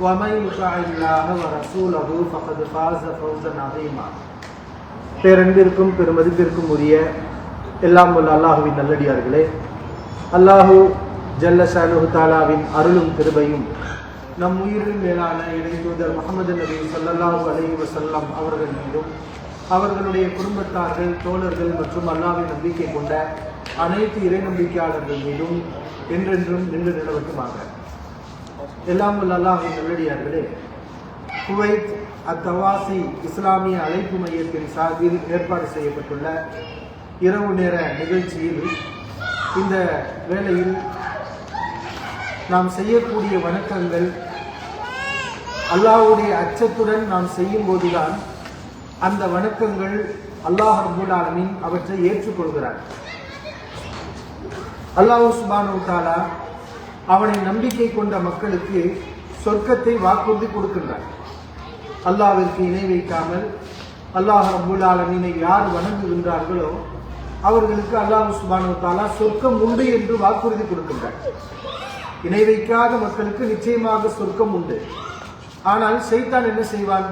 ومن يطع الله ورسوله فقد فاز فوزا عظيما பேரன்பிற்கும் பெருமதிப்பிற்கும் உரிய எல்லாம் உள்ள அல்லாஹுவின் நல்லடியார்களே அல்லாஹு ஜல்லஷானு தாலாவின் அருளும் கிருபையும் நம் உயிரின் மேலான இடைத்தூதர் முகமது நபி ஸல்லல்லாஹு அலைஹி வஸல்லம் அவர்கள் மீதும் அவர்களுடைய குடும்பத்தார்கள் தோழர்கள் மற்றும் அல்லாஹ்வின் நம்பிக்கை கொண்ட அனைத்து இறை நம்பிக்கையாளர்கள் மீதும் என்றென்றும் நின்று நிலவட்டுமாக எல்லாம் அல்லாஹ் அல்லாஹின் நல்லடியார்களே குவைத் அத்தவாசி இஸ்லாமிய அழைப்பு மையத்தின் சார்பில் ஏற்பாடு செய்யப்பட்டுள்ள இரவு நேர நிகழ்ச்சியில் இந்த வேளையில் நாம் செய்யக்கூடிய வணக்கங்கள் அல்லாஹுடைய அச்சத்துடன் நாம் செய்யும் போதுதான் அந்த வணக்கங்கள் அல்லாஹ் ரபுல் ஆலமீன் அவற்றை ஏற்றுக்கொள்கிறார். அல்லாஹ் சுபானு தாலா அவனை நம்பிக்கை கொண்ட மக்களுக்கு சொர்க்கத்தை வாக்குறுதி கொடுக்கின்றான். அல்லாவிற்கு இணை வைக்காமல் அல்லாஹ் ரபுல் ஆலமீனை யார் வணங்குகின்றார்களோ அவர்களுக்கு அல்லாஹ் சுபானு தாலா சொர்க்கம் உண்டு என்று வாக்குறுதி கொடுக்கின்றார். இணை வைக்காத மக்களுக்கு நிச்சயமாக சொர்க்கம் உண்டு. ஆனால் சைத்தான் என்ன செய்வான்?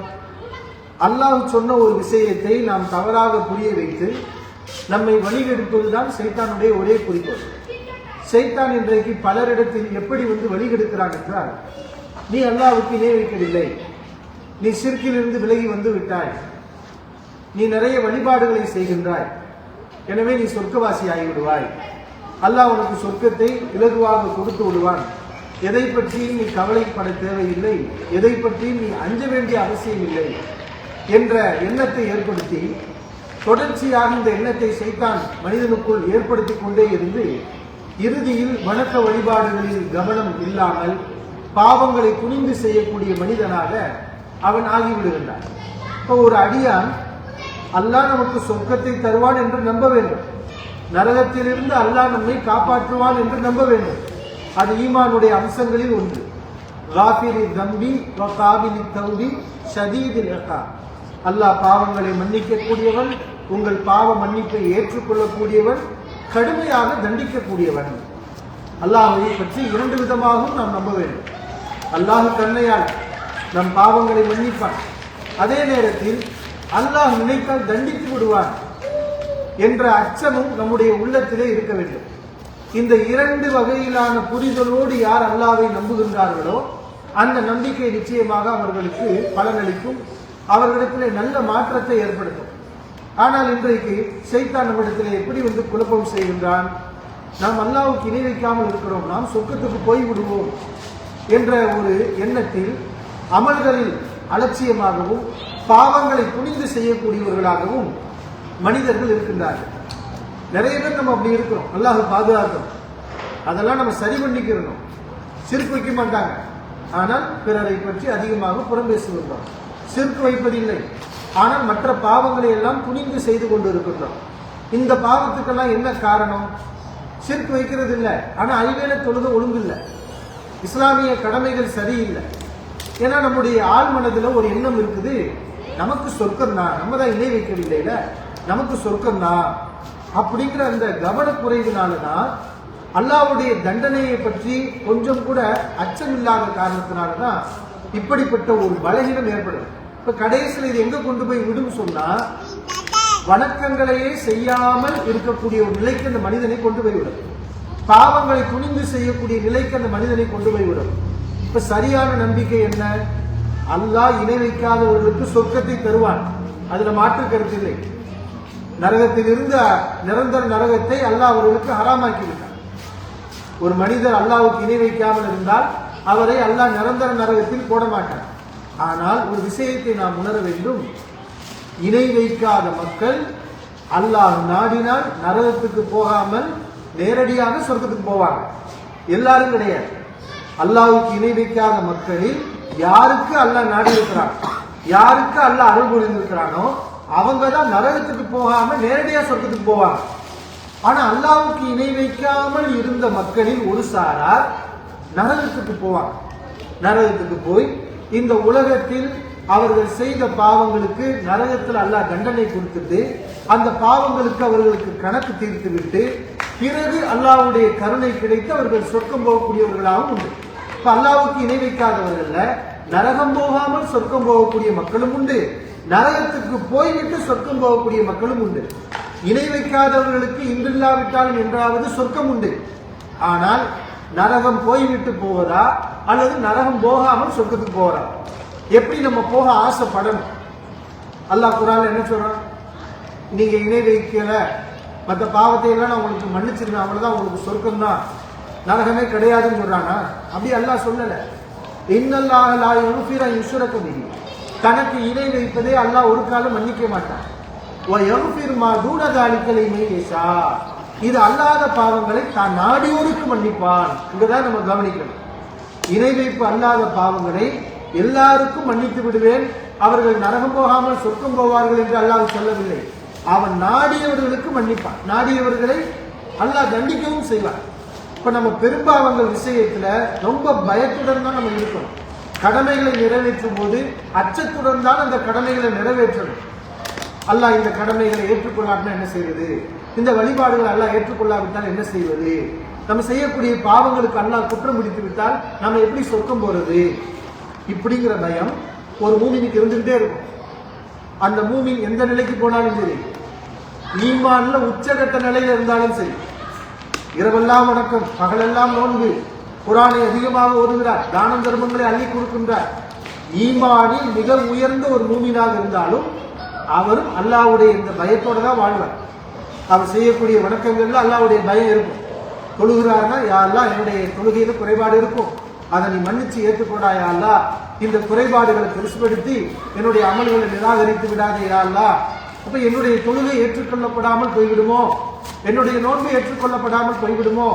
அல்லாஹ் சொன்ன ஒரு விஷயத்தை நாம் தவறாக புரிய வைத்து நம்மை வழிகெடுப்பதுதான் சைத்தானுடைய ஒரே குறிக்கோள். சைத்தான் இன்றைக்கு பலரிடத்தில் எப்படி வந்து வழிகெடுக்கிறான் என்றால் நீ அல்லாவுக்கு இணை வைக்கவில்லை நீ சிற்கிலிருந்து விலகி வந்து விட்டாய். நீ நிறைய வழிபாடுகளை செய்கின்றாய். எனவே நீ சொர்க்கவாசி ஆகிவிடுவாய் அல்லாஹ் உனக்கு சொர்க்கத்தை இலகுவாக கொடுத்து விடுவான். எதை பற்றியும் நீ கவலைப்பட தேவையில்லை. எதை பற்றியும் நீ அஞ்ச வேண்டிய அவசியம் இல்லை என்ற எண்ணத்தை ஏற்படுத்தி தொடர்ச்சியாக இந்த எண்ணத்தை செய்தான் மனிதனுக்குள் ஏற்படுத்தி கொண்டே இருந்து இறுதியில் வணக்க வழிபாடுகளில் கவனம் இல்லாமல் பாவங்களை துணிந்து செய்யக்கூடிய மனிதனாக அவன் ஆகிவிடுகின்றான். இப்போ ஒரு அடியான் அல்லாஹ் நமக்கு சொர்க்கத்தை தருவான் என்று நம்ப வேண்டும். நரகத்திலிருந்து அல்லாஹ் நம்மை காப்பாற்றுவான் என்று நம்ப வேண்டும். அது ஈமானுடைய அம்சங்களில் ஒன்று. காபிரி தம்பி காபிலி தௌபி ஷதீதில் அல்லாஹ் பாவங்களை மன்னிக்கக்கூடியவன் உங்கள் பாவ மன்னிப்பை ஏற்றுக்கொள்ளக்கூடியவன் கடுமையாக தண்டிக்கக்கூடியவன். அல்லாஹை பற்றி இரண்டு விதமாகவும் நாம் நம்ப வேண்டும். அல்லாஹு கண்ணையால் நம் பாவங்களை மன்னிப்பான். அதே நேரத்தில் அல்லாஹ் நினைத்தால் தண்டித்து விடுவான் என்ற அச்சமும் நம்முடைய உள்ளத்திலே இருக்க வேண்டும். இந்த இரண்டு வகையிலான புரிதலோடு யார் அல்லாவை நம்புகின்றார்களோ அந்த நம்பிக்கை நிச்சயமாக அவர்களுக்கு பலனளிக்கும். அவர்களிடத்திலே நல்ல மாற்றத்தை ஏற்படுத்தும். ஆனால் இன்றைக்கு சைத்தான் நம்மிடத்தில் எப்படி வந்து குழப்பம் செய்கின்றான்? நாம் அல்லாவுக்கு இணை வைக்காமல் இருக்கிறோம். நாம் சொர்க்கத்துக்கு போய் விடுவோம் என்ற ஒரு எண்ணத்தில் அமல்களில் அலட்சியமாகவும் பாவங்களை துணிந்து செய்யக்கூடியவர்களாகவும் மனிதர்கள் இருக்கின்றார்கள். நிறைய பேர் நம்ம அப்படி இருக்கிறோம். அல்லாஹ் பாதுகாக்கணும் அதெல்லாம் நம்ம சரி பண்ணிக்கிறணும். சிரிப்பு வைக்க மாட்டாங்க. ஆனால் பிறரை பற்றி அதிகமாக புறம் பேசுகின்றோம். சிரிப்பு வைப்பதில்லை. ஆனால் மற்ற பாவங்களை எல்லாம் துணிந்து செய்து கொண்டு இருக்கின்றோம் இந்த பாவத்துக்கெல்லாம் என்ன காரணம்? சிற்கு வைக்கிறது இல்லை ஆனால் ஐவேளை தொழுது ஒழுங்கு இல்லை இஸ்லாமிய கடமைகள் சரியில்லை. ஏன்னா நம்முடைய ஆள் மனதில் ஒரு எண்ணம் இருக்குது. நமக்கு சொர்க்கம் தான் நம்ம தான் இணை வைக்கவில்லையில நமக்கு சொர்க்கம் தான் அப்படிங்கிற அந்த கவனக்குறைவினால தான் அல்லாவுடைய தண்டனையை பற்றி கொஞ்சம் கூட அச்சம் இல்லாத காரணத்தினால தான் இப்படிப்பட்ட ஒரு பலகீனம் ஏற்படுது. இப்ப கடைசியில் இது எங்க கொண்டு போய் விடும் சொன்னா வணக்கங்களையே செய்யாமல் இருக்கக்கூடிய ஒரு நிலைக்கு அந்த மனிதனை கொண்டு போய் விடும். பாவங்களை துணிந்து செய்யக்கூடிய நிலைக்கு அந்த மனிதனை கொண்டு போய் விடும். இப்ப சரியான நம்பிக்கை என்ன? அல்லாஹ் இணை வைக்காதவர்களுக்கு சொர்க்கத்தை தருவான். அதுல மாற்று கருத்து இல்லை. நரகத்தில் இருந்த நிரந்தர நரகத்தை அல்லாஹ் அவர்களுக்கு ஹராமாக்கி விட்டார் ஒரு மனிதர் அல்லாவுக்கு இணை வைக்காமல் இருந்தால் அவரை அல்லாஹ் நிரந்தர நரகத்தில் போட மாட்டார் ஆனால் ஒரு விஷயத்தை நாம் உணர வேண்டும். இணை வைக்காத மக்கள் அல்லாஹ் நாடினால் நரகத்துக்கு போகாமல் நேரடியாக சொர்க்கத்துக்கு போவாங்க. எல்லாரும் கிடையாது. அல்லாவுக்கு இணை வைக்காத மக்களில் யாருக்கு அல்லாஹ் நாடி இருக்கிறான் யாருக்கு அல்லாஹ் அருள் புரிந்திருக்கிறானோ அவங்க தான் நரகத்துக்கு போகாம நேரடியா சொர்க்கத்துக்கு போவாங்க. ஆனா அல்லாவுக்கு இணை வைக்காமல் இருந்த மக்களில் ஒரு சாரார் நரகத்துக்கு போவாங்க. நரகத்துக்கு போய் இந்த உலகத்தில் அவர்கள் செய்த பாவங்களுக்கு நரகத்தில் அல்லாஹ் தண்டனை கொடுத்துட்டு அந்த பாவங்களுக்கு அவர்களுக்கு கணக்கு தீர்த்து விட்டு பிறகு அல்லாவுடைய கருணை கிடைத்து அவர்கள் சொர்க்கம் போகக்கூடியவர்களாகவும் உண்டு. இப்ப அல்லாவுக்கு இணை வைக்காதவர்கள்ல நரகம் போகாமல் சொர்க்கம் போகக்கூடிய மக்களும் உண்டு. நரகத்துக்கு போய்விட்டு சொர்க்கம் போகக்கூடிய மக்களும் உண்டு. இணை வைக்காதவர்களுக்கு இன்றில்லாவிட்டாலும் என்றாவது சொர்க்கம் உண்டு. ஆனால் நரகம் போய்விட்டு போவதா? அல்லது நரகம் போகாமல் சொர்க்கத்துக்கு போகிறான் எப்படி நம்ம போக ஆசைப்படணும்? அல்லாஹ் குரான் என்ன சொல்கிறான் நீங்கள் இணை வைக்கலை. மற்ற பாவத்தையெல்லாம் நான் உங்களுக்கு மன்னிச்சிருந்தேன் அவ்வளோதான் உங்களுக்கு சொர்க்கம் தான் நரகமே கிடையாதுன்னு சொல்கிறானா அப்படி அல்லாஹ் சொல்லலை. இன்னல்லாக லாய் யுஃபிர இன்சுரக்க முடியும் தனக்கு இணை வைப்பதே அல்லாஹ் ஒரு காலம் மன்னிக்க மாட்டான். வ யஃபிர் மா தூன தாலிக இது அல்லாத பாவங்களை தான் நாடியோருக்கு மன்னிப்பான். இங்கதான் நம்ம கவனிக்கணும். இணை வைப்பு அல்லாத பாவங்களை எல்லாருக்கும் மன்னித்து விடுவேன். அவர்கள் நரகம் போகாமல் சொர்க்கம் போவார்கள் என்று அல்லாஹ் சொல்லவில்லை. அவன் நாடியவர்களுக்கு மன்னிப்பான். நாடியவர்களை அல்லாஹ் தண்டிக்கவும் செய்வான். இப்ப நம்ம பெரும்பாவங்கள் விஷயத்துல ரொம்ப பயத்துடன் தான் நம்ம இருக்கணும். கடமைகளை நிறைவேற்றும் போது அச்சத்துடன் தான் அந்த கடமைகளை நிறைவேற்றணும். அல்லாஹ் இந்த கடமைகளை ஏற்றுக்கொள்ளாட்டினா என்ன செய்வது? இந்த வழிபாடுகளை அல்லாஹ் ஏற்றுக்கொள்ளாவிட்டால் என்ன செய்வது? நம்ம செய்யக்கூடிய பாவங்களுக்கு அல்லாஹ் குற்றம் பிடித்து விட்டால் நம்ம எப்படி சொர்க்கம் போறது? இப்படிங்கிற பயம் ஒரு மூமினுக்கு இருந்துகிட்டே இருக்கும். அந்த மூமின் எந்த நிலைக்கு போனாலும் சரி ஈமான்ல உச்சகட்ட நிலையில இருந்தாலும் சரி இரவெல்லாம் வணக்கம் பகலெல்லாம் நோன்பு குரானை அதிகமாக ஓதுகிறார் தானம் தர்மங்களை அள்ளி கொடுக்கின்றார். ஈமானில் மிக உயர்ந்த ஒரு மூமினாக இருந்தாலும் அவரும் அல்லாவுடைய இந்த பயத்தோட தான் வாழ்வார். அவர் செய்யக்கூடிய வணக்கங்கள்ல அல்லாவுடைய பயம் இருக்கும். தொழுகிறார்னா யாரெல்லாம் என்னுடைய தொழுகையில குறைபாடு இருக்கும். அதை நீ மன்னிச்சு ஏற்றுக்கொண்டா யா இந்த குறைபாடுகளை பெருசுபடுத்தி என்னுடைய அமல்களை நிராகரித்து விடாதே யா அப்ப என்னுடைய தொழுகை ஏற்றுக்கொள்ளப்படாமல் போய்விடுமோ? என்னுடைய நோன்பு ஏற்றுக்கொள்ளப்படாமல் போய்விடுமோ?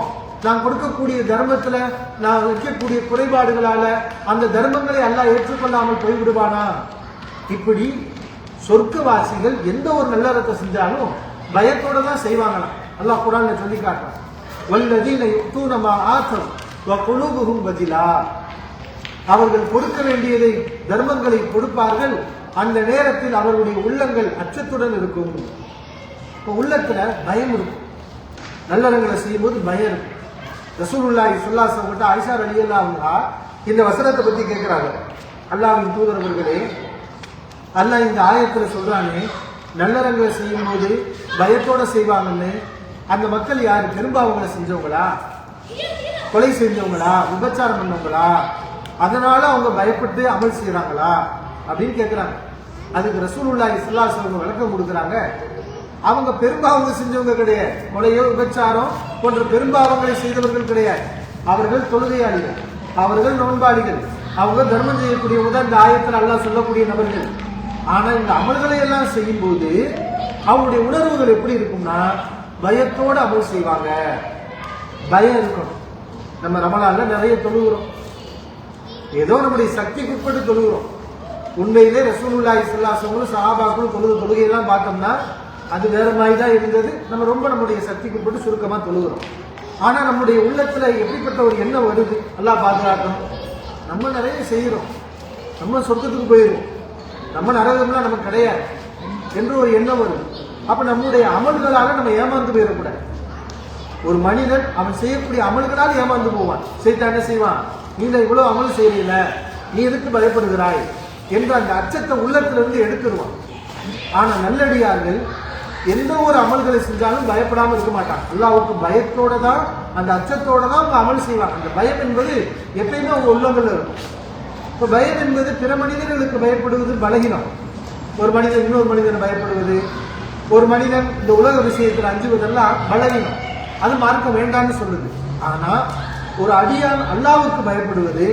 நான் கொடுக்கக்கூடிய தர்மத்துல நான் வைக்கக்கூடிய குறைபாடுகளால அந்த தர்மங்களை எல்லாம் ஏற்றுக்கொள்ளாமல் போய்விடுவானா? இப்படி சொர்க்கவாசிகள் எந்த ஒரு நல்லறத்தை செஞ்சாலும் பயத்தோட தான் செய்வாங்களாம். அல்லாஹ் குரான்ல சொல்லி காட்டுறான். வல்லதீன யுக்தூனமா ஆத்தம் வ பதிலா அவர்கள் கொடுக்க வேண்டியதை தர்மங்களை கொடுப்பார்கள். அந்த நேரத்தில் அவருடைய உள்ளங்கள் அச்சத்துடன் இருக்கும். இப்போ உள்ளத்துல பயம் இருக்கும். நல்லறங்களை செய்யும்போது பயம் இருக்கும். ரசூலுல்லாஹி ஸல்லல்லாஹு அலைஹி வஸல்லம் ஆயிஷா ரலியல்லாஹு இந்த வசனத்தை பத்தி கேட்கிறாங்க அல்லாவின் தூதரவர்களே அல்லாஹ் இந்த ஆயத்தில் சொல்றானே நல்லறங்களை செய்யும்போது பயத்தோட செய்வாங்கன்னு அந்த மக்கள் யார்? பெரும்பாவங்களை செஞ்சவங்களா? கொலை செஞ்சவங்களா? விபச்சாரம் பண்ணவங்களா? அதனால அவங்க பயப்பட்டு அமல் செய்யறாங்களா அப்படின்னு கேட்கிறாங்க அதுக்கு ரசூலுல்லா இஸ்லாஸ் அவங்க விளக்கம் கொடுக்குறாங்க. அவங்க பெரும்பாவங்க செஞ்சவங்க கிடையாது. கொலையோ விபச்சாரம் போன்ற பெரும்பாவங்களை செய்தவர்கள் கிடையாது. அவர்கள் தொழுகையாளிகள். அவர்கள் நோன்பாளிகள். அவங்க தர்மம் செய்யக்கூடியவங்க இந்த ஆயத்தில் நல்லா சொல்லக்கூடிய நபர்கள். ஆனால் இந்த அமல்களை எல்லாம் செய்யும்போது அவங்களுடைய உணர்வுகள் எப்படி இருக்கும்னா பயத்தோடு அமல் செய்வாங்க. பயம் இருக்கணும். நம்ம நம்மளால நிறைய தொழுகிறோம். ஏதோ நம்முடைய சக்திக்கு உட்பட்டு தொழுகிறோம். உண்மையிலே ரசூலுல்லாஹி ஸல்லல்லாஹு சஹாபாக்களும் தொழுது தொழுகையெல்லாம் பார்த்தோம்னா அது வேற மாதிரி தான் இருந்தது. நம்ம ரொம்ப நம்முடைய சக்திக்கு உட்பட்டு சுருக்கமாக தொழுகிறோம். ஆனால் நம்முடைய உள்ளத்தில் எப்படிப்பட்ட ஒரு எண்ணம் வருது? நல்லா பாதுகாக்கணும். நம்ம நிறைய செய்கிறோம். நம்ம சொர்க்கத்துக்கு போயிடும் நம்ம நரகம்லாம் நமக்கு கிடையாது. என்று ஒரு எண்ணம் வருது. அப்ப நம்முடைய அமல்களால நம்ம ஏமாந்து போயிடக்கூடாது. ஒரு மனிதன் அவன் செய்யக்கூடிய அமல்களால் ஏமாந்து போவான். செய்தான் என்ன செய்வான்? நீ இவ்வளவு அமல் செய்யல நீ எதுக்கு பயப்படுகிறாய்? என்று அந்த அச்சத்தை உள்ளத்திலிருந்து எடுத்துருவான். ஆனா நல்லடியார்கள் எந்த ஒரு அமல்களை செஞ்சாலும் பயப்படாமல் இருக்க மாட்டாங்க. அல்லாவுக்கு பயத்தோட தான் அந்த அச்சத்தோட தான் அவங்க அமல் செய்வாங்க. அந்த பயம் என்பது எப்பயுமே அவங்க உள்ளங்கள்ல இருக்கும். இப்போ பயம் என்பது பிற மனிதர்களுக்கு பயப்படுவது பலகீனம். ஒரு மனிதன் இன்னொரு மனிதன் பயப்படுவது ஒரு மனிதன் இந்த உலக விஷயத்தில் அஞ்சுவதெல்லாம் பலவீனம். அது மார்க்க வேண்டாம்னு சொல்லுது. ஆனால் ஒரு அடியான் அல்லாவுக்கு பயப்படுவது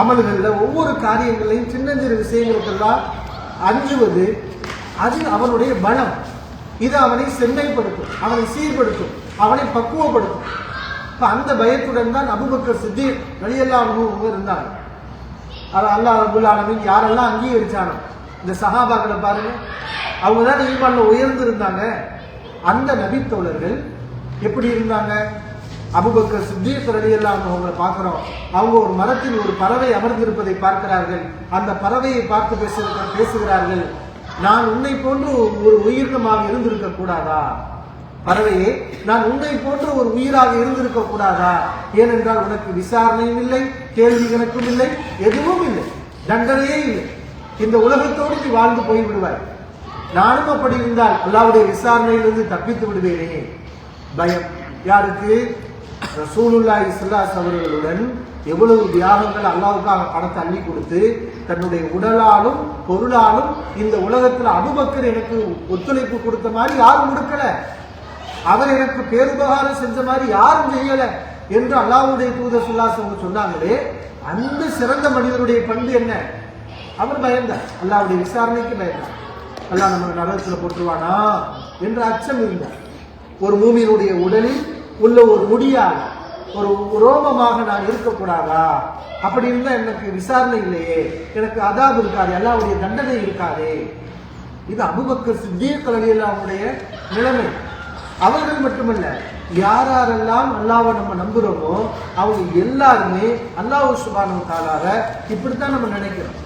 அமல்களில் ஒவ்வொரு காரியங்களையும் சின்னஞ்சிறு விஷயங்களுக்கெல்லாம் அஞ்சுவது அது அவனுடைய பலம். இது அவனை செம்மைப்படுத்தும் அவனை சீர்படுத்தும் அவனை பக்குவப்படுத்தும். இப்போ அந்த பயத்துடன் தான் அபுபக்கர் சித்தி வெளியெல்லாம் இருந்தாங்க அது அல்லாஹ் ரபுல் யாரெல்லாம் அங்கீகரிச்சானோ? இந்த சஹாபாக்களை பாருங்கள் அவங்க தான் ஈமான்ல உயர்ந்து இருந்தாங்க அந்த நபித்தோழர்கள் எப்படி இருந்தாங்க? அபுபக்கர் சித்தீக் ரலியல்லாஹு அவங்களை பார்க்குறோம். அவங்க ஒரு மரத்தில் ஒரு பறவை அமர்ந்திருப்பதை பார்க்கிறார்கள். அந்த பறவையை பார்த்து பேச பேசுகிறார்கள். நான் உன்னை போன்று ஒரு உயிரினமாக இருந்திருக்க கூடாதா? பறவையே நான் உன்னை போன்ற ஒரு உயிராக இருந்திருக்க கூடாதா? ஏனென்றால் உனக்கு விசாரணையும் இல்லை கேள்வி கணக்கும் இல்லை எதுவும் இல்லை. தண்டனையே இல்லை. இந்த உலகத்தோடு நீ வாழ்ந்து போய் விடுவாய் நானும் அப்படி இருந்தால் அல்லாவுடைய விசாரணையிலிருந்து தப்பித்து விடுவேனே. பயம். யாருக்கு? ரசூலுல்லா இஸ்லாஸ் அவர்களுடன் எவ்வளவு தியாகங்கள் அல்லாவுக்காக பணத்தை அள்ளி கொடுத்து தன்னுடைய உடலாலும் பொருளாலும் இந்த உலகத்தில் அபுபக்கர் எனக்கு ஒத்துழைப்பு கொடுத்த மாதிரி யாரும் கொடுக்கல. அவர் எனக்கு பேருபகாரம் செஞ்ச மாதிரி யாரும் செய்யல என்று அல்லாவுடைய தூதர் சுல்லாஸ் அவங்க சொன்னாங்களே அந்த சிறந்த மனிதருடைய பண்பு என்ன? அவர் பயந்தார். அல்லாவுடைய விசாரணைக்கு பயந்தார். எல்லாம் நம்ம நரகத்தில் போட்டுருவானா? என்ற அச்சம் இருந்தார் ஒரு மூமியினுடைய உடலில் உள்ள ஒரு முடியாக ஒரு ரோமமாக நான் இருக்கக்கூடாதா? அப்படி இருந்தால் எனக்கு விசாரணை இல்லையே. எனக்கு அதாபு இருக்காது அல்லாவுடைய தண்டனை இருக்காதே. இது அபுபக்கர் சித்தீக் அவனுடைய நிலைமை. அவர்கள் மட்டுமல்ல யார் யாரெல்லாம் அல்லாவை நம்ம நம்புகிறோமோ அவங்க எல்லாருமே அல்லாஹ் சுபானு தாளார இப்படித்தான் நம்ம நினைக்கிறோம்.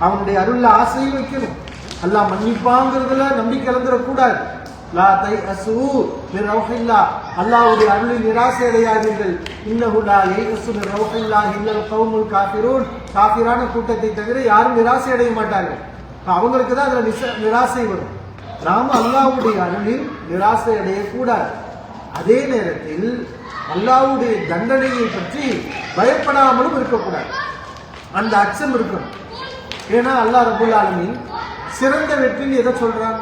அவனுடைய அருள்ல ஆசையும் வைக்கணும். அல்லாஹ் மன்னிப்பாங்கிறதுல நம்பிக்கை இழந்துடக்கூடாது. லா தை அசூ ரவுஹில்லா அல்லாஹ்வுடைய அருளில் நிராசை அடையாதீர்கள் இன்னஹு லா யைஅசு மின் ரவுஹில்லா இல்லல் கவுமுல் காஃபிரூன். காஃபிரான கூட்டத்தை தவிர யாரும் நிராசை அடைய மாட்டார்கள் அவங்களுக்கு தான் அதுல நிச- நிராசை வரும். நாம அல்லாஹ்வுடைய அருளில் நிராசை அடையக்கூடாது அதே நேரத்தில் அல்லாஹ்வுடைய தண்டனையை பற்றி பயப்படாமலும் இருக்கக்கூடாது. அந்த அச்சம் இருக்கணும் ஏன்னா அல்லாஹ் ரபுல் ஆலமின் சிறந்த வெற்றின்னு எதை சொல்றான்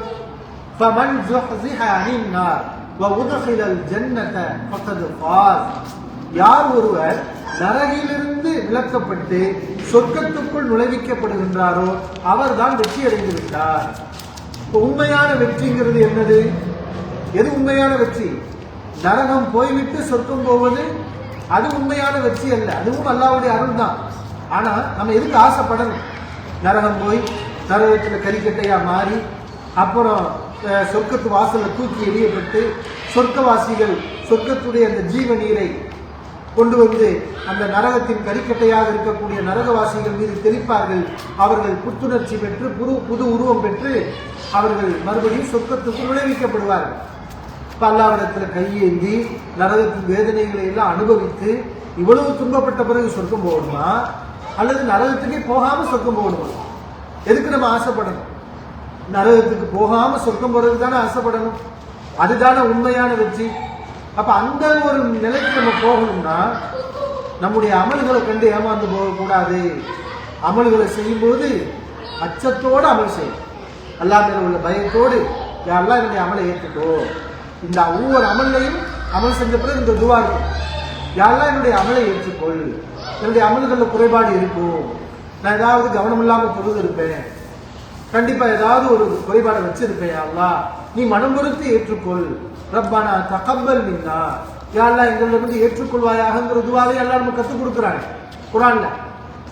ஃபமன் ஜுஹ்ஸிஹ அனின் நார் வ உத்ஹிலல் ஜன்னத ஃபகத் ஃபாஸ். யார் ஒருவர் நரகிலிருந்து விளக்கப்பட்டு சொர்க்கத்துக்குள் நுழைவிக்கப்படுகின்றாரோ அவர் தான் வெற்றி அடைந்து விட்டார் உண்மையான வெற்றிங்கிறது என்னது? எது உண்மையான வெற்றி? நரகம் போய்விட்டு சொர்க்கம் போவது அது உண்மையான வெற்றி அல்ல. அதுவும் அல்லாவுடைய அருள் தான் ஆனா நம்ம எதுக்கு ஆசைப்படணும்? நரகம் போய் நரகத்தில் கறிக்கட்டையாக மாறி அப்புறம் சொர்க்கத்து வாசலில் தூக்கி எறியப்பட்டு சொர்க்கவாசிகள் சொர்க்கத்துடைய அந்த ஜீவ நீரை கொண்டு வந்து அந்த நரகத்தின் கரிக்கட்டையாக இருக்கக்கூடிய நரகவாசிகள் மீது தெளிப்பார்கள். அவர்கள் புத்துணர்ச்சி பெற்று புது புது உருவம் பெற்று அவர்கள் மறுபடியும் சொர்க்கத்துக்கு நுழைவிக்கப்படுவார்கள் பல்லாவிடத்தில் கையேந்தி நரகத்தின் வேதனைகளை எல்லாம் அனுபவித்து இவ்வளவு துன்பப்பட்ட பிறகு சொர்க்கம் போகணுமா? அல்லது நரகத்துக்கே போகாம சொர்க்கம் போகணும்? எதுக்கு நம்ம ஆசைப்படணும்? நரகத்துக்கு போகாம சொர்க்கம் போறதுக்கு தானே ஆசைப்படணும்? அதுதானே உண்மையான வெற்றி. அப்ப அந்த ஒரு நிலைக்கு நம்ம போகணும்னா நம்முடைய அமல்களை கண்டு ஏமாந்து போகக்கூடாது. அமல்களை செய்யும்போது அச்சத்தோடு அமல் செய்யும் அல்லாஹ் மேல உள்ள பயத்தோடு யாரெல்லாம் என்னுடைய அமலை ஏற்றுக்கோ. இந்த ஒவ்வொரு அமல்லையும் அமல் செஞ்ச பிறகு இந்த துவா இருக்கும். யாரெல்லாம் என்னுடைய அமலை ஏற்றுக்கொள்ளு என்னுடைய அமல்களில் குறைபாடு இருக்கும். நான் ஏதாவது கவனம் இல்லாமல் பொழுது இருப்பேன். கண்டிப்பா ஏதாவது ஒரு குறைபாடை வச்சிருப்பேன் அல்லாஹ். நீ மனம் பொறுத்து ஏற்றுக்கொள். ரப்பானா தகப்பல் மின்னா. யாரெல்லாம் எங்களிடம் வந்து ஏற்றுக்கொள்வாயாகங்கிற துவாவை எல்லாம் நம்ம கற்றுக் கொடுக்குறாங்க. குரான்ல.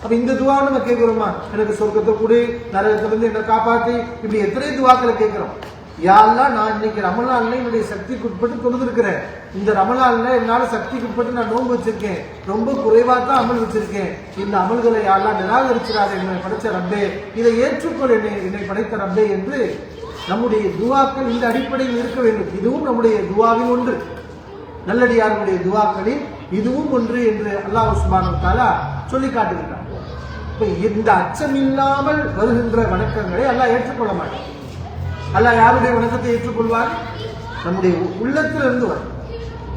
அப்ப இந்த துவா நம்ம கேட்கிறோமா? எனக்கு சொர்க்கத்தை கொடு நரகத்திலிருந்து என்னை காப்பாத்தி இப்படி எத்தனை துவாக்களை கேட்கிறோம்? யாரெல்லாம் நான் இன்னைக்கு ரமலான்ல என்னுடைய சக்திக்கு உட்பட்டு தொழுதுருக்கிறேன். இந்த ரமலான்ல என்னால சக்திக்கு உட்பட்டு நான் நோன்பு வச்சிருக்கேன். ரொம்ப குறைவா தான் அமல் வச்சிருக்கேன். இந்த அமல்களை யாரெல்லாம் நிராகரிச்சிடாத என்னை படைச்ச ரப்பே இதை ஏற்றுக்கொள் என்னை என்னை படைத்த ரப்பே என்று நம்முடைய துவாக்கள் இந்த அடிப்படையில் இருக்க வேண்டும். இதுவும் நம்முடைய துவாவின் ஒன்று. நல்லடியாருடைய துவாக்களில் இதுவும் ஒன்று என்று அல்லாஹ் உஸ்மான் தாலா சொல்லி காட்டுகிறார் இப்ப இந்த அச்சம் இல்லாமல் வருகின்ற வணக்கங்களை எல்லாம் ஏற்றுக்கொள்ள மாட்டேன். அல்லாஹ் யாருடைய வணக்கத்தை ஏற்றுக்கொள்வார்? நம்முடைய உள்ளத்திலிருந்து வரும்.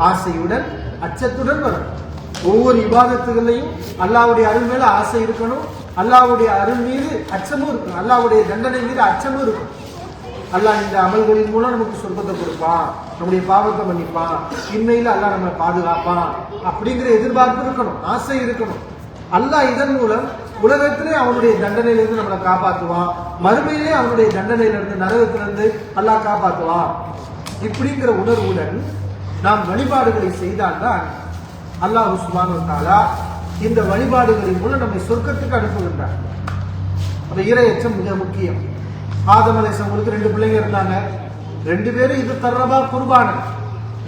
ஆசையுடன் அச்சத்துடன் வரும். ஒவ்வொரு விவாதத்துகளையும் அல்லாவுடைய அருள் மேல ஆசை இருக்கணும். அல்லாவுடைய அருள் மீது அச்சமும் இருக்கணும். அல்லாவுடைய தண்டனை மீது அச்சமும் இருக்கும் அல்லாஹ் இந்த அமல்களின் மூலம் நமக்கு சொர்க்கத்தை கொடுப்பான். நம்முடைய பாவத்தை மன்னிப்பான். இன்மையில அல்லாஹ் நம்மளை பாதுகாப்பான். அப்படிங்கிற எதிர்பார்ப்பு இருக்கணும். ஆசை இருக்கணும். அல்லாஹ் இதன் மூலம் உலகத்திலே அவனுடைய தண்டனையிலிருந்து நம்மளை காப்பாற்றுவான். மறுமையிலே அவனுடைய தண்டனையிலிருந்து நரகத்திலிருந்து அல்லாஹ் காப்பாற்றுவான். இப்படிங்கிற உணர்வுடன் நாம் வழிபாடுகளை செய்தால்தான் அல்லாஹ் உஸ்மான் தாலா இந்த வழிபாடுகளின் மூலம் நம்மை சொர்க்கத்துக்கு அனுப்புகின்றார் அப்ப இரையச்சம் மிக முக்கியம். ஆதம் அலைசவங்களுக்கு ரெண்டு பிள்ளைங்க இருந்தாங்க. ரெண்டு பேரும் இது தர்றபா குர்பானன்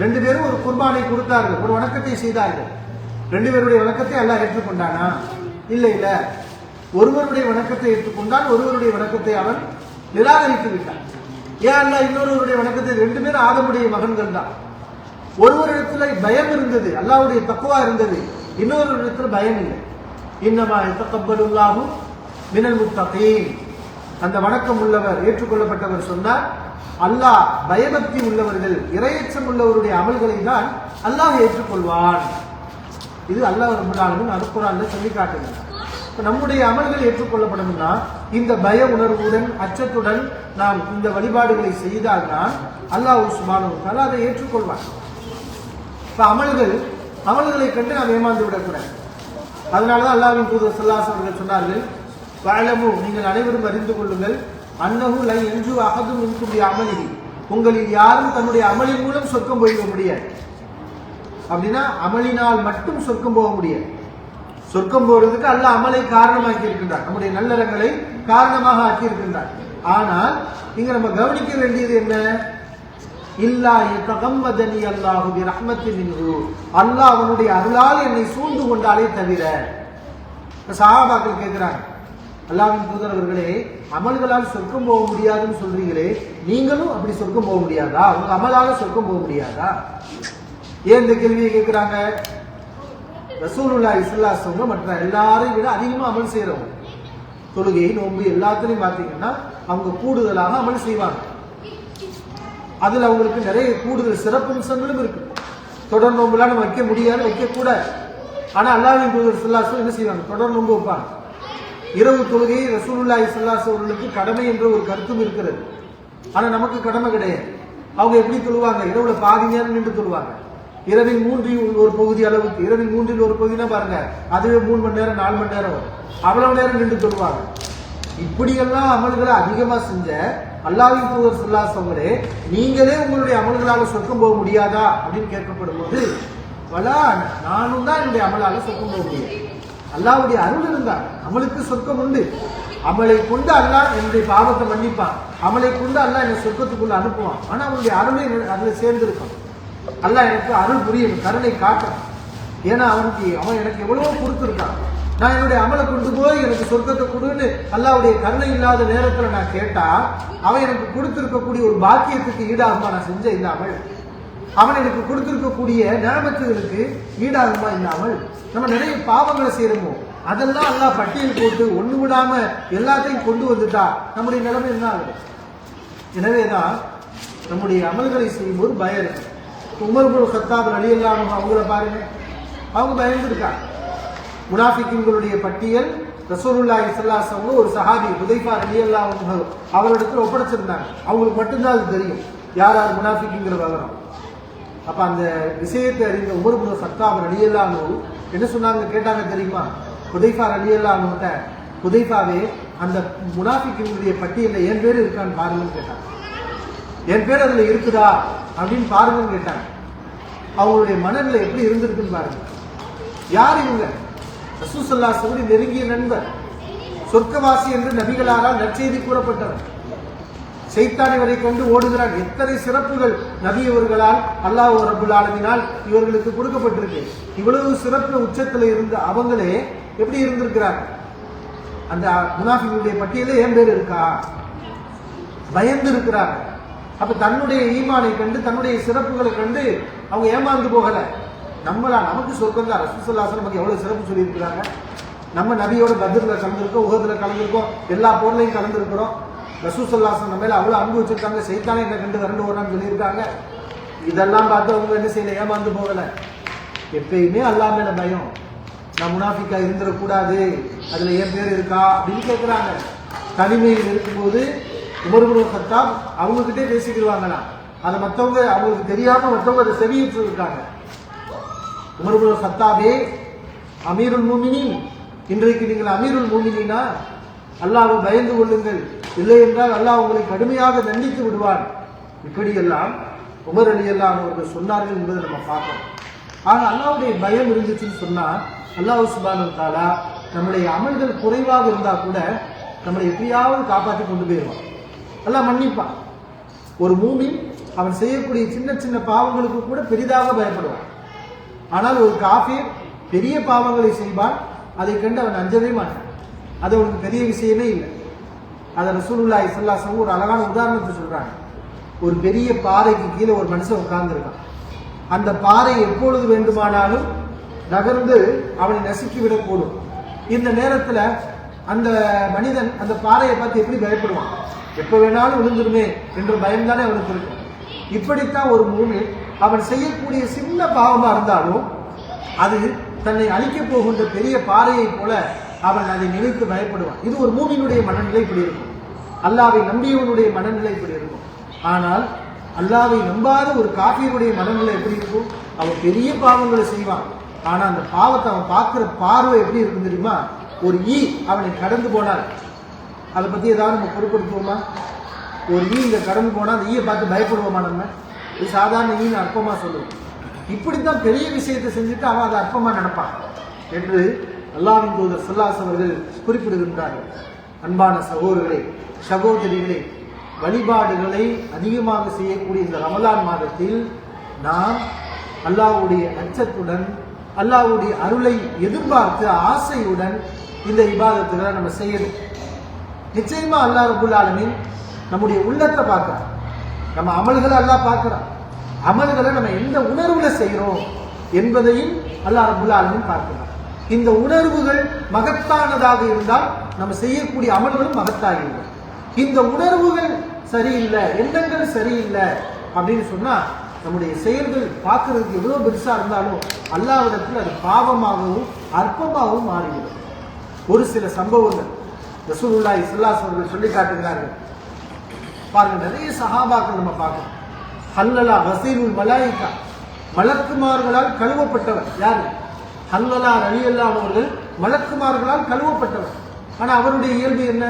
ரெண்டு பேரும் ஒரு குர்பானை கொடுத்தார்கள். ஒரு வணக்கத்தை செய்தார்கள். ரெண்டு பேருடைய வணக்கத்தை எல்லாம் ஏற்றுக்கொண்டானா? இல்லை இல்லை. ஒருவருடைய வணக்கத்தை ஏற்றுக்கொண்டான் ஒருவருடைய வணக்கத்தை அவன் நிராகரித்து விட்டான். ஏன் அல்ல இன்னொருவருடைய வணக்கத்தை ரெண்டு பேரும் ஆதமுடைய மகன்கள் தான். ஒருவரிடத்துல பயம் இருந்தது அல்லாஹ்வுடைய தக்குவா இருந்தது. இன்னொரு இடத்துல பயம் இல்லை. இன்னமா எத்தப்பலுல்லாஹு மினல் முத்தகீன். அந்த வணக்கம் உள்ளவர் ஏற்றுக்கொள்ளப்பட்டவர் சொன்னார் அல்லாஹ் பயபக்தி உள்ளவர்கள் இரையச்சம் உள்ளவருடைய அமல்களை தான் அல்லாஹ் ஏற்றுக்கொள்வான். இது அல்லாஹ் ரபுல் ஆலமீன் சொல்லி காட்டுகிறார் இப்போ நம்முடைய அமல்கள் ஏற்றுக்கொள்ளப்படும்னா இந்த பய உணர்வுடன் அச்சத்துடன் நாம் இந்த வழிபாடுகளை செய்தால்தான் அல்லாஹ் சுபானு அதை ஏற்றுக்கொள்வார் இப்போ அமல்கள் அமல்களை கண்டு நாம் ஏமாந்து விடக்கூடாது. அதனாலதான் அல்லாவின் தூதர் சல்லாஸ் அவர்கள் சொன்னார்கள் வஅலமு நீங்கள் அனைவரும் அறிந்து கொள்ளுங்கள் அன்னஹு லை என்று அகதும் மின்கும் அமளி உங்களில் யாரும் தன்னுடைய அமலின் மூலம் சொர்க்கம் போய்விட முடியாது. அப்படின்னா அமலினால் மட்டும் சொர்க்கம் போக முடியாது. சொர்க்கம் போறதுக்கு அல்ல அமலை காரணமாக்கி இருக்கின்றார் நம்முடைய நல்லறங்களை காரணமாக ஆக்கி இருக்கின்றார் ஆனால் இங்க நம்ம கவனிக்க வேண்டியது என்ன? இல்லா தகம்மதனி அல்லாஹு ரஹ்மத்தி மின்ஹு. அல்லாஹ் அவனுடைய அருளால் என்னை சூழ்ந்து கொண்டாலே தவிர இப்ப சஹாபாக்கள் கேட்கிறாங்க அல்லாவின் தூதர் அவர்களே அமல்களால் சொர்க்கம் போக முடியாதுன்னு சொல்றீங்களே நீங்களும் அப்படி சொர்க்கம் போக முடியாதா? உங்க அமலால சொர்க்கம் போக முடியாதா? ஏன் இந்த கேள்வியை கேட்கிறாங்க? ரசூலுல்லா இஸ்லாசவங்க மற்ற எல்லாரையும் விட அதிகமாக அமல் செய்றவங்க. தொழுகை நோன்பு எல்லாத்துலையும் பார்த்தீங்கன்னா அவங்க கூடுதலாக அமல் செய்வாங்க. அதுல அவங்களுக்கு நிறைய கூடுதல் சிறப்பம்சங்களும் இருக்கு. தொடர் நோம்புலாம் நம்ம வைக்க முடியாது வைக்க கூட ஆனா அல்லாஹ்வின் தூதர் சில்லாசம் என்ன செய்வாங்க? தொடர் நோன்பு வைப்பாங்க. இரவு தொழுகை ரசூலுல்லா ஸல்லல்லாஹு அவர்களுக்கு கடமை என்ற ஒரு கருத்தும் இருக்கிறது. ஆனா நமக்கு கடமை கிடையாது. அவங்க எப்படி தொழுவாங்க? இரவுல பாதி நேரம் நின்று தொழுவாங்க. இரவில் மூன்றில் ஒரு பகுதி அளவுக்கு இரவில் மூன்றில் ஒரு பகுதினா பாருங்க அதுவே மூணு மணி நேரம் நாலு மணி நேரம் அவ்வளவு நேரம் நின்று சொல்லுவாங்க இப்படியெல்லாம் அமல்களை அதிகமா செஞ்ச அல்லாவின் தூதர் சொல்லாசவங்களே நீங்களே உங்களுடைய அமல்களால சொர்க்கம் போக முடியாதா அப்படின்னு கேட்கப்படும் போது வலா நானும் தான் என்னுடைய அமலால சொர்க்கம் போக முடியும். அல்லாவுடைய அருள் இருந்தால் அமலுக்கு சொர்க்கம் உண்டு. அமலை கொண்டு அல்லா என்னுடைய பாவத்தை மன்னிப்பான். அமலை கொண்டு அல்லா என்னை சொர்க்கத்துக்குள்ள அனுப்புவான். ஆனா அவனுடைய அருளை அதில் அதுல சேர்ந்திருக்கும் அல்ல எனக்கு அருள் புரியும் கருணை காட்டும். ஏன்னா அவனுக்கு அவன் எனக்கு எவ்வளவோ கொடுத்துருக்கான். நான் என்னுடைய அமலை கொண்டு போய் எனக்கு சொர்க்கத்தை கொடுன்னு அல்லாவுடைய கருணை இல்லாத நேரத்தில் நான் கேட்டா அவன் எனக்கு கொடுத்துருக்கக்கூடிய ஒரு பாக்கியத்துக்கு ஈடாகுமா நான் செஞ்ச இல்லாமல்? அவன் எனக்கு கொடுத்துருக்கக்கூடிய நியமத்துகளுக்கு ஈடாகுமா இல்லாமல்? நம்ம நிறைய பாவங்களை செய்யறோமோ? அதெல்லாம் அல்லாஹ் பட்டியல் போட்டு ஒன்று விடாம எல்லாத்தையும் கொண்டு வந்துட்டா நம்முடைய நிலைமை என்ன ஆகுது? எனவேதான் நம்முடைய அமல்களை செய்யும்போது பயம் இருக்கு. உமர் குரு கத்தாப் அலி அல்லாம அவங்கள பாருங்க. அவங்க பயந்துருக்காங்க முனாஃபிக்குங்களுடைய பட்டியல் ரசூலுல்லா ஸல்லல்லாஹு அவங்க ஒரு சஹாபி ஹுதைஃபா ரலியல்லாஹு அன்ஹு அவரிடத்தில் ஒப்படைச்சிருந்தாங்க. அவங்களுக்கு மட்டும்தான் அது தெரியும். யார் யார் முனாஃபிக்குங்கிற விவரம் அப்போ அந்த விஷயத்தை அறிந்த உமர் குரு அலி ரலியல்லாஹு என்ன சொன்னாங்க? கேட்டாங்க தெரியுமா? ஹுதைஃபா அலி அன்ஹுட்ட ஹுதைஃபாவே அந்த முனாஃபிக்குங்களுடைய பட்டியலில் என் பேர் இருக்கான்னு பாருங்கன்னு கேட்டாங்க. என் பேர் அதில் இருக்குதா அப்படின்னு பாருங்கன்னு கேட்டாங்க. அவங்களுடைய மனநிலை எப்படி இருந்திருக்குன்னு பாருங்க. யார் இவங்க? ரசூசல்லா சவுடி நெருங்கிய நண்பர் சொர்க்கவாசி என்று நபிகளாரால் நற்செய்தி கூறப்பட்டவர். செய்தான் இவரை கொண்டு ஓடுகிறான் எத்தனை சிறப்புகள் நபியவர்களால் அல்லாஹ் ரபுல் ஆலமினால் இவர்களுக்கு கொடுக்கப்பட்டிருக்கு. இவ்வளவு சிறப்பு உச்சத்தில் இருந்த அவங்களே எப்படி இருந்திருக்கிறாங்க? அந்த முனாஃபிகளுடைய பட்டியலே என் பேர் இருக்கா? பயந்து இருக்கிறார்கள் அப்ப தன்னுடைய ஈமானை கண்டு தன்னுடைய சிறப்புகளை கண்டு அவங்க ஏமாந்து போகல. நம்மளா நமக்கு சொர்க்கம் தான் ரசூசல்லாசன் நமக்கு எவ்வளவு சிறப்பு சொல்லியிருக்கிறாங்க? நம்ம நபியோட பத்ரில் கலந்துருக்கோம் உகத்தில் கலந்துருக்கோம் எல்லா பொருளையும் கலந்துருக்கிறோம். ரசூசல்லாசன் நம்ம மேல அவ்வளவு அன்பு வச்சிருக்காங்க. செய்தானே என்ன கண்டு வரண்டு வரான்னு சொல்லியிருக்காங்க. இதெல்லாம் பார்த்து அவங்க என்ன செய்யல? ஏமாந்து போகல. எப்பயுமே அல்லா மேல பயம். நான் முனாஃபிக்கா இருந்துடக்கூடாது அதுல என் பேர் இருக்கா? அப்படின்னு கேட்கிறாங்க தனிமையில் இருக்கும்போது உமர்குரு சத்தாப் அவங்க பேசிக்கிடுவாங்களா? அதை மற்றவங்க அவங்களுக்கு தெரியாம மற்றவங்க அதை செவியிட்டு இருக்காங்க. உமர்குரு சத்தாபே அமீருல் மூமினின் இன்றைக்கு நீங்கள் அமீருல் மூமினா அல்லாவை பயந்து கொள்ளுங்கள். இல்லை என்றால் அல்லாஹ் உங்களை கடுமையாக தண்டித்து விடுவான். இப்படியெல்லாம் உமர் அலி அல்லாஹ் அவர்கள் சொன்னார்கள் என்பதை நம்ம பார்க்கணும். ஆனால் அல்லாவுடைய பயம் இருந்துச்சுன்னு சொன்னால் அல்லாஹ் சுபானு தாலா நம்முடைய அமல்கள் குறைவாக இருந்தால் கூட நம்மளை எப்படியாவது காப்பாற்றி கொண்டு போயிடுவான். அல்லாஹ் மன்னிப்பான். ஒரு மூமின் அவன் செய்யக்கூடிய சின்ன சின்ன பாவங்களுக்கு கூட பெரிதாக பயப்படுவான். ஆனால் ஒரு காஃபீர் பெரிய பாவங்களை செய்வான் அதை கண்டு அவன் அஞ்சவே மாட்டான். அது அவனுக்கு பெரிய விஷயமே இல்லை. அதை ரசூலுல்லா இசல்லாசம் ஒரு அழகான உதாரணத்தை சொல்கிறாங்க ஒரு பெரிய பாறைக்கு கீழே ஒரு மனுஷன் உட்கார்ந்துருக்கான். அந்த பாறை எப்பொழுது வேண்டுமானாலும் நகர்ந்து அவனை நசுக்கி விடக்கூடும் இந்த நேரத்தில் அந்த மனிதன் அந்த பாறையை பார்த்து எப்படி பயப்படுவான்? எப்போ வேணாலும் விழுந்துருமே என்ற பயம்தானே அவனுக்கு இருக்கும். இப்படித்தான் ஒரு மூணு அவன் செய்யக்கூடிய சின்ன பாவமாக இருந்தாலும் அது தன்னை அழிக்கப் போகின்ற பெரிய பாறையை போல அவன் அதை நினைத்து பயப்படுவான். இது ஒரு மூமியினுடைய மனநிலை இப்படி இருக்கும். அல்லாவை நம்பியவனுடைய மனநிலை இப்படி இருக்கும். ஆனால் அல்லாவை நம்பாத ஒரு காஃபியருடைய மனநிலை எப்படி இருக்கும்? அவன் பெரிய பாவங்களை செய்வான். ஆனால் அந்த பாவத்தை அவன் பார்க்குற பார்வை எப்படி இருக்கும் தெரியுமா? ஒரு ஈ அவனை கடந்து போனால். அதை பற்றி ஏதாவது நம்ம பொறுப்படுத்துவோமா ஒரு ஈ இங்கே கடந்து போனால் அந்த ஈயை பார்த்து பயப்படுவோமா நம்ம? இது சாதாரண ஈன்னு அற்பமாக சொல்லுவோம். இப்படி தான் பெரிய விஷயத்தை செஞ்சுட்டு அவன் அதை அற்பமாக நடப்பான் என்று அல்லாவின் தூதர் சுல்லாஸ் அவர்கள் குறிப்பிடுகின்றார்கள். அன்பான சகோதரர்களே சகோதரிகளே வழிபாடுகளை அதிகமாக செய்யக்கூடிய இந்த ரமலான் மாதத்தில் நாம் அல்லாஹ்வுடைய அச்சத்துடன் அல்லாஹ்வுடைய அருளை எதிர்பார்த்து ஆசையுடன் இந்த விவாதத்தில் நம்ம செய்யணும். நிச்சயமா அல்லா ரபுல் ஆலமின் நம்முடைய உள்ளத்தை பார்க்கிறான். நம்ம அமல்களை அல்லா பார்க்கிறான். அமல்களை நம்ம எந்த உணர்வுல செய்கிறோம் என்பதையும் அல்லா ரபுல் ஆலமின் பார்க்கிறான். இந்த உணர்வுகள் மகத்தானதாக இருந்தால் நம்ம செய்யக்கூடிய அமல்களும் மகத்தாகிவிடும் இந்த உணர்வுகள் சரியில்லை எண்ணங்கள் சரியில்லை அப்படின்னு சொன்னா நம்முடைய செயல்கள் பார்க்கறதுக்கு எவ்வளோ பெருசாக இருந்தாலும் அல்லாவிடத்தில் அது பாவமாகவும் அற்பமாகவும் மாறிவிடும். ஒரு சில சம்பவங்கள். ரசூலுல்லாஹி இஸ்லாஸ் அவர்கள் சொல்லி காட்டுகிறார்கள். பாருங்க நிறைய சஹாபாக்கள் நம்ம பார்க்கணும் ஹல்லலா வசீருல் மலாயிகா. மலக்குமார்களால் கழுவப்பட்டவர். யாரு? ஹல்லலா ரலியல்லாஹு அவர்கள் மலக்குமார்களால் கழுவப்பட்டவர். ஆனால் அவருடைய இயல்பு என்ன?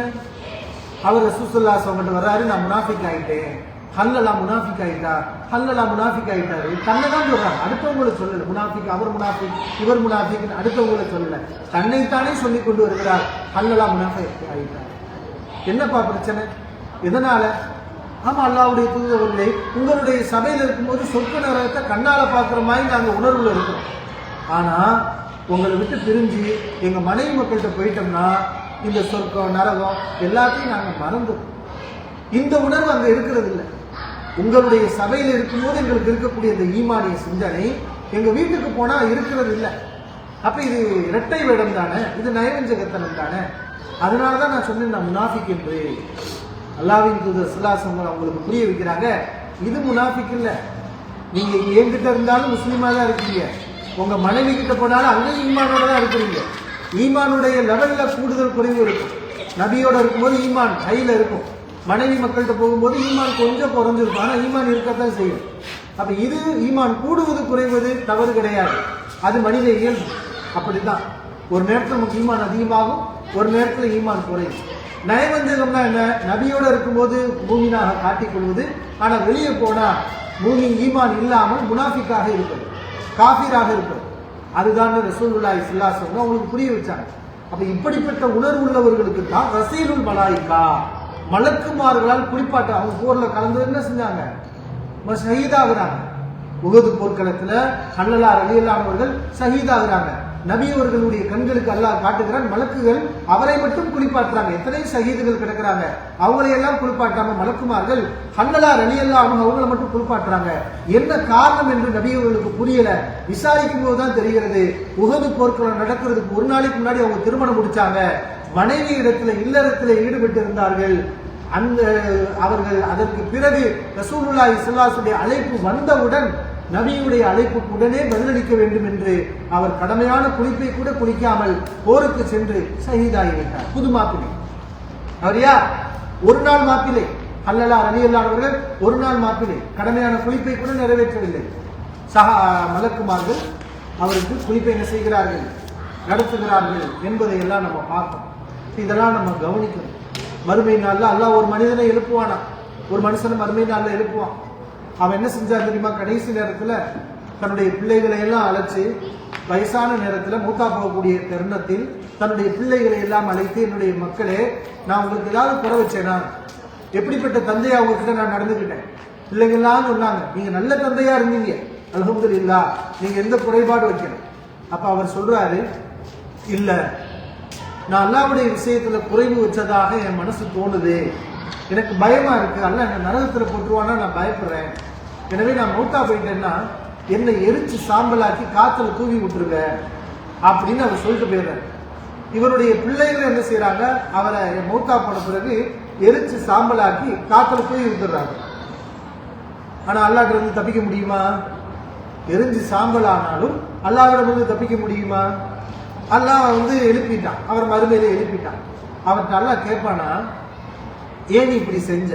அவர் ரசூசுல்லா சொல்லிட்டு வர்றாரு நான் முனாஃபிக் ஆகிட்டேன் ஹல்லலாம் முனாஃபிக் ஆகிட்டார் ஹல்லலாம் முனாஃபிக் ஆகிட்டார் தன்னை தான் சொல்கிறாங்க அடுத்தவங்களை சொல்லலை. முனாஃபிக் அவர் முனாஃபிக் இவர் முனாஃபிக் அடுத்தவங்களை சொல்லலை. தன்னைத்தானே சொல்லி கொண்டு வருகிறார். ஹல்லலாம் முனாஃபிக் ஆயிட்டார் என்னப்பா பிரச்சனை? எதனால்? ஆமாம் அல்லாவுடைய தூதவர்களே உங்களுடைய சபையில் இருக்கும்போது சொர்க்க நரகத்தை கண்ணால் பார்க்குற மாதிரி நாங்கள் உணர்வில் இருக்கிறோம். ஆனால் உங்களை விட்டு பிரிஞ்சு எங்கள் மனைவி மக்கள்கிட்ட போயிட்டோம்னா இந்த சொர்க்கம் நரகம் எல்லாத்தையும் நாங்கள் மறந்துடும் இந்த உணர்வு அங்கே இருக்கிறது இல்லை உங்களுடைய சபையில் இருக்கும்போது எங்களுக்கு இருக்கக்கூடிய இந்த ஈமானிய சிந்தனை எங்கள் வீட்டுக்கு போனால் இருக்கிறது இல்லை. அப்போ இது இரட்டை வேடம் தானே? இது நயவஞ்சகத்தனம் தானே? அதனாலதான் நான் சொன்னேன் நான் முனாஃபிக் என்று. அல்லாவின் தூதர் சிலாசம் அவங்களுக்கு புரிய வைக்கிறாங்க இது முனாஃபிக் இல்லை. நீங்கள் என்கிட்ட இருந்தாலும் முஸ்லீமாக தான் இருக்கீங்க. உங்கள் மனைவி கிட்ட போனாலும் அங்கேயும் ஈமானோட தான் இருக்கிறீங்க. ஈமானுடைய லெவலில் கூடுதல் குறைவு இருக்கும். நபியோட இருக்கும்போது ஈமான் கையில் இருக்கும். மனைவி மக்கள்கிட்ட போகும்போது ஈமான் கொஞ்சம் குறைஞ்சிருக்கும். ஆனால் ஈமான் இருக்கத்தான் செய்யும். அப்போ இது ஈமான் கூடுவது குறைவது தவறு கிடையாது. அது மனித இயல்பு. அப்படித்தான். ஒரு நேரத்தில் நமக்கு ஈமான் அதிகமாகும் ஒரு நேரத்தில் ஈமான் குறையும். நயவஞ்சகம்னா என்ன? நபியோட இருக்கும்போது மூமினாக காட்டிக் கொள்வது. ஆனால் வெளியே போனால் பூமி ஈமான் இல்லாமல் முனாஃபிக்காக இருப்பது காஃபிராக இருப்பது. அதுதான் ரசூலுல்லாஹி ஸல்லல்லாஹு அலைஹி உங்களுக்கு அவங்களுக்கு புரிய வச்சாங்க. அப்போ இப்படிப்பட்ட உணர்வு உள்ளவர்களுக்கு தான் ரசீலுல் மலாய்க்கா. மலக்குமார்களால் குளிப்பாட்ட. அவங்க போர்ல கலந்து என்ன செஞ்சாங்க? அவங்க ஷஹீதாகிறாங்க உகது போர்க்களத்துல ஹல்லலா ரலியல்லானவர்கள் ஷஹீதாகிறாங்க நபி அவர்களுடைய கண்களுக்கு அல்லாஹ் காட்டுகிறான் மலக்குகள் அவரை மட்டும் குளிப்பாட்டுறாங்க. எத்தனை சகிதுகள் கிடக்குறாங்க? அவங்களையெல்லாம் குளிப்பாட்டாம மலக்குமார்கள் ஹல்லலா ரலியல்லா அவங்கள மட்டும் குளிப்பாட்டுறாங்க. என்ன காரணம் என்று நபி அவர்களுக்கு புரியல. விசாரிக்கும் போதுதான் தெரிகிறது. உகது போர்க்களம் நடக்கிறதுக்கு ஒரு நாளைக்கு முன்னாடி அவங்க திருமணம் முடிச்சாங்க. மனைவி இடத்துல இல்லறத்தில் ஈடுபட்டு இருந்தார்கள் அந்த அவர்கள் அதற்கு பிறகு ரசூலுல்லா இஸ்லாசுடைய அழைப்பு வந்தவுடன் நபியுடைய அழைப்புக்கு உடனே பதிலளிக்க வேண்டும் என்று அவர் கடமையான குளிப்பை கூட குளிக்காமல் போருக்கு சென்று சகிதாகிவிட்டார் புது மாப்பிள்ளை. அவர் யார் ஒரு நாள் மாப்பிள்ளை. அல்லலா அலியல்லானவர்கள் ஒரு நாள் மாப்பிள்ளை. கடமையான குளிப்பை கூட நிறைவேற்றவில்லை. சஹா மலக்குமார்கள் அவருக்கு குளிப்பை என்ன செய்கிறார்கள்? நடத்துகிறார்கள் என்பதை எல்லாம் நம்ம பார்க்கணும் இதெல்லாம் நம்ம கவனிக்கணும். மறுமை நாளில் அல்லா ஒரு மனிதனை எழுப்புவானா? ஒரு மனுஷனை மறுமை நாளில் எழுப்புவான். அவன் என்ன செஞ்சான் தெரியுமா? கடைசி நேரத்தில் தன்னுடைய பிள்ளைகளை எல்லாம் அழைச்சி வயசான நேரத்தில் மூத்தா போகக்கூடிய தருணத்தில் தன்னுடைய பிள்ளைகளை எல்லாம் அழைத்து என்னுடைய மக்களே நான் உங்களுக்கு ஏதாவது குறை வச்சேனா? எப்படிப்பட்ட தந்தையா உங்ககிட்ட நான் நடந்துக்கிட்டேன்? பிள்ளைங்கள்லாம் சொன்னாங்க நீங்க நல்ல தந்தையா இருந்தீங்க. அல்ஹம்துலில்லா நீங்க எந்த குறைபாடு வைக்கணும் அப்ப அவர் சொல்றாரு இல்லை நான் அல்லாவுடைய விஷயத்துல குறைவு வச்சதாக என் மனசு தோணுது. எனக்கு பயமா இருக்கு. அல்ல என்ன நரகத்துல போட்டுருவானா? நான் பயப்படுறேன். எனவே நான் மௌத்தா போயிட்டேன்னா என்னை எரிச்சு சாம்பலாக்கி காத்துல தூவி விட்டுருங்க. அப்படின்னு அவர் சொல்லிட்டு போயிடுறாரு. இவருடைய பிள்ளைகள் என்ன செய்யறாங்க அவரை மௌத்தா போன பிறகு எரிச்சு சாம்பலாக்கி காத்துல தூவி விட்டுறாங்க. ஆனா அல்லாஹ்ட்ட இருந்து தப்பிக்க முடியுமா? எரிஞ்சு சாம்பல் ஆனாலும் அல்லாவிடமிருந்து இருந்து தப்பிக்க முடியுமா? அல்லாஹ் வந்து எழுப்பிட்டான். அவர் மறுமையில எழுப்பிட்டான். அவர்கிட்ட அல்லாஹ் கேட்பானா ஏன் நீ இப்படி செஞ்ச?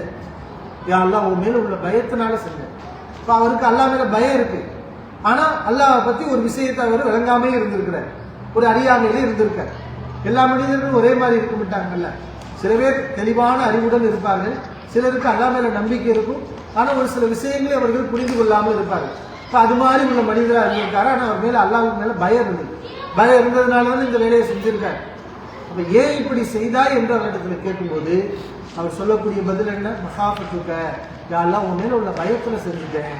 யா அல்லாஹ் உன் மேல உள்ள பயத்தினால செஞ்ச இப்போ அவருக்கு அல்லாஹ் மேல பயம் இருக்கு. ஆனா அல்லாவை பத்தி ஒரு விஷயத்தை அவர் விளங்காமே இருந்திருக்கிறார். ஒரு அறியாமையில இருந்திருக்கார். எல்லா மனிதர்களும் ஒரே மாதிரி இருக்க மாட்டாங்கல்ல. சில பேர் தெளிவான அறிவுடன் இருப்பார்கள். சிலருக்கு அல்லாஹ் மேல நம்பிக்கை இருக்கும். ஆனா ஒரு சில விஷயங்களை அவர்கள் புரிந்து கொள்ளாமல் இருப்பார்கள். இப்போ அது மாதிரி உள்ள மனிதராக இருந்திருக்காரு? ஆனா அவர் மேல அல்லாஹ் மேல பயம் இருந்தது. பயம் இருந்ததுனால தான் இந்த வேலையை செஞ்சிருக்கார். அப்போ ஏன் இப்படி செய்தாய் என்று அவரிடத்துல கேட்கும்போது அவர் சொல்லக்கூடிய பதில் என்ன? மகாபத்துக்க யாரெல்லாம் உன் மேல உள்ள பயத்தில் செஞ்சுட்டேன்.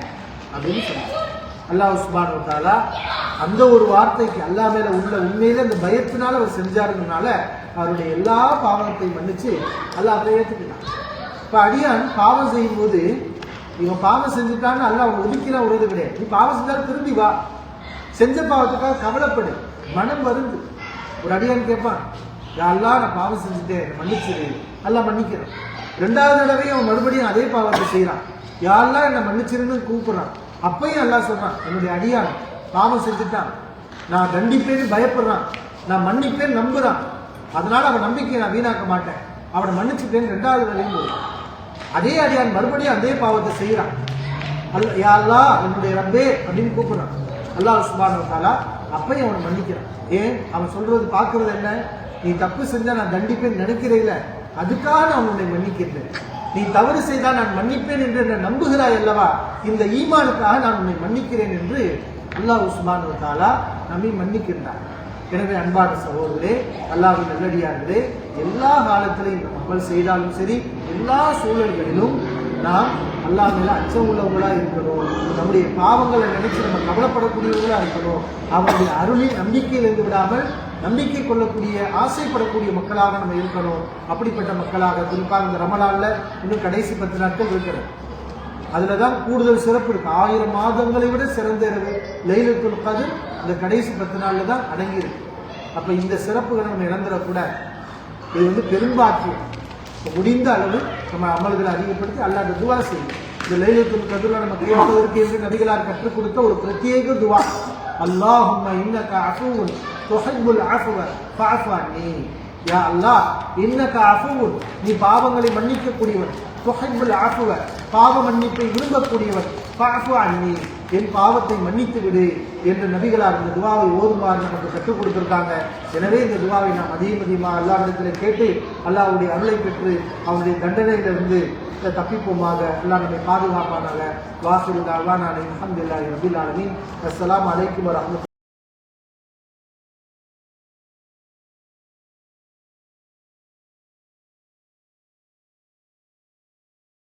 அப்படின்னு சொன்னார். அல்லாஹ் உஸ்மான் வந்தாலா அந்த ஒரு வார்த்தைக்கு அல்லா மேல உள்ள உண்மையில அந்த பயத்தினால அவர் செஞ்சாருனால அவருடைய எல்லா பாவத்தையும் மன்னிச்சு அல்லாஹ் அதை ஏற்றுக்கிட்டான் இப்போ அடியான் பாவம் செய்யும் போது இவன் பாவம் செஞ்சுட்டான்னு அல்லாஹ் அவன் ஒதுக்கிலாம் உறுதி கிடையாது. நீ பாவம் செஞ்சாலும் திரும்பி வா. செஞ்ச பாவத்துக்காக கவலைப்படு. மனம் வருந்து ஒரு அடியான் கேட்பான் யாரெல்லாம் நான் பாவம் செஞ்சுட்டேன் மன்னிச்சிரு. எல்லாம் மன்னிக்கிறான். ரெண்டாவது தடவையும் அவன் மறுபடியும் அதே பாவத்தை செய்கிறான் யாரெல்லாம் என்னை மன்னிச்சிருன்னு கூப்பிடுறான். அப்பையும் அல்லாஹ் சொல்கிறான் என்னுடைய அடியான் பாவம் செஞ்சுட்டான். நான் தண்டிப்பேன்னு பயப்படுறான். நான் மன்னிப்பேன்னு நம்புறான். அதனால அவன் நம்பிக்கையை நான் வீணாக்க மாட்டேன். அவனை மன்னிச்சுட்டேன்னு ரெண்டாவது தடவையும் போடுறான் அதே அடியான் மறுபடியும் அதே பாவத்தை செய்கிறான் அல்ல யா அல்லாஹ் என்னுடைய ரப்பே அப்படின்னு கூப்பிடுறான். அல்லாஹ் சுபான் தாலா அப்பயும் அவனை மன்னிக்கிறான். ஏன்? அவன் சொல்றது பார்க்கறது என்ன? நீ தப்பு செஞ்சா நான் தண்டிப்பேன் நினைக்கிறேன் அதுக்காக நான் உன்னை மன்னிக்கிறேன் நீ தவறு செய்தால் நான் மன்னிப்பேன் என்று என்னை நம்புகிறாய் அல்லவா? இந்த ஈமானுக்காக நான் உன்னை மன்னிக்கிறேன் என்று அல்லாஹ் சுபானு தாலா நம்மை மன்னிக்கின்றார் எனவே அன்பான சகோதரே அல்லாஹ்வின் நல்லடியார்களே எல்லா காலத்திலையும் நம்ம அமல் செய்தாலும் சரி எல்லா சூழல்களிலும் நாம் அல்லாஹ் மேல அச்சம் உள்ளவங்களாக இருக்கணும். நம்முடைய பாவங்களை நினைச்சு நம்ம கவலைப்படக்கூடியவங்களாக இருக்கணும். அவருடைய அருளில் நம்பிக்கையில் இருந்து விடாமல் நம்பிக்கை கொள்ளக்கூடிய ஆசைப்படக்கூடிய மக்களாக நம்ம இருக்கணும். அப்படிப்பட்ட மக்களாக குறிப்பாக இந்த ரமலானில் இன்னும் கடைசி பத்து நாட்கள் இருக்கிறது. அதில் தான் கூடுதல் சிறப்பு இருக்குது ஆயிரம் மாதங்களை விட சிறந்த இரவு. லைலத்துல் கதிர் இந்த கடைசி பத்து நாளில் தான் அடங்கியிருக்கு. அப்போ இந்த சிறப்புகளை நம்ம இழந்துடக்கூடாது. இது வந்து பெரும்பாக்கியம் முடிந்த அளவு நம்ம அமல்களை அதிகப்படுத்தி அல்லாத துவா செய்யும் இந்த லைலத்துல் கதிர்ல நம்ம கேட்பதற்கு என்று நபிகளார் கற்றுக் கொடுத்த ஒரு பிரத்யேக துவா. அல்லாஹும் இன்னக அஃபூன் துஹிப்புல் அஃப்வ ஃபஅஃபு அன்னி. யா அல்லாஹ் இன்னக அஃபூன் நீ பாவங்களை மன்னிக்கக்கூடியவன். தொகைபுல் அஃப்வ பாவ மன்னிப்பை விரும்பக்கூடியவன். ஃபஅஃபு அன்னி என் பாவத்தை மன்னித்து விடு என்று நபிகளார் இந்த துவாவை ஓதுமாறு நமக்கு கற்றுக் கொடுத்திருக்காங்க. எனவே இந்த துவாவை நாம் அதிகம் அதிகமாக அல்லாஹ்விடத்தில் கேட்டு அல்லாவுடைய அருளை பெற்று அவனுடைய தண்டனையிலிருந்து தப்பிப்போமாக அல்லாஹ் நம்மை பாதுகாப்பானாக. வாசல் அல்லா நான் அலமதுல்லாஹி ரபில் ஆலமீன். அஸ்லாம் அலைக்கும் வரமத்து